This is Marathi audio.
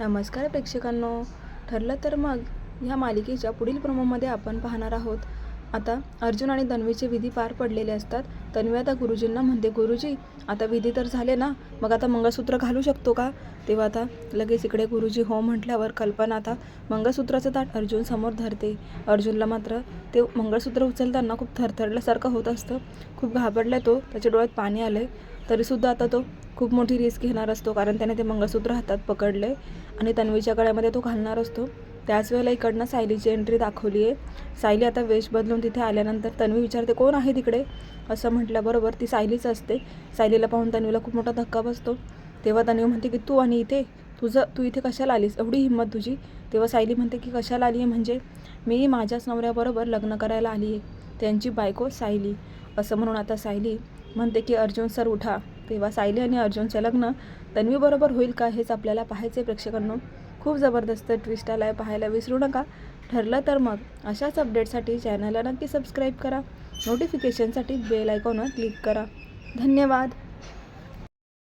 नमस्कार प्रेक्षकांनो. ठरलं तर मग ह्या मालिकेच्या पुढील प्रमोमध्ये आपण पाहणार आहोत. आता अर्जुन आणि तन्वीचे विधी पार पडलेले असतात. तन्वी आता गुरुजींना म्हणते गुरुजी आता विधी तर झाले ना मग आता मंगळसूत्र घालू शकतो का? तेव्हा आता लगेच इकडे गुरुजी हो म्हटल्यावर कल्पना आता मंगळसूत्राचं ताट अर्जुन समोर धरते. अर्जुनला मात्र ते मंगळसूत्र उचलताना खूप थरथरल्यासारखं होत असतं. खूप घाबरलाय तो. त्याच्या डोळ्यात पाणी आलं आहे तरीसुद्धा आता तो खूप मोठी रिस्क घेणार असतो कारण त्याने ते मंगळसूत्र हातात पकडले आणि तन्वीच्या गळ्यामध्ये तो घालणार असतो. त्याच वेळेला इकडनं सायलीची एंट्री दाखवली आहे. सायली आता वेश बदलून तिथे आल्यानंतर तन्वी विचारते कोण आहे तिकडे? असं म्हटल्याबरोबर ती सायलीच असते. सायलीला पाहून तन्वीला खूप मोठा धक्का बसतो. तेव्हा तन्वी म्हणते की तू आणि इथे? तुझं तू इथे कशाला आलीस? एवढी हिंमत तुझी? तेव्हा सायली म्हणते की कशाला आली आहे म्हणजे? मी माझ्याच नवऱ्याबरोबर लग्न करायला आली आहे त्यांची बायको सायली. असं म्हणून आता सायली म्हणते की अर्जुन सर उठा. तेव्हा सायली आणि अर्जुनचं लग्न तन्वीबरोबर होईल का हेच आपल्याला पाहायचे प्रेक्षकांनो. खूप जबरदस्त ट्विस्ट आला आहे पाहायला विसरू नका. ठरलं तर मग अशाच अपडेटसाठी चॅनलला नक्की सबस्क्राईब करा. नोटिफिकेशनसाठी बेल आयकॉनवर क्लिक करा. धन्यवाद.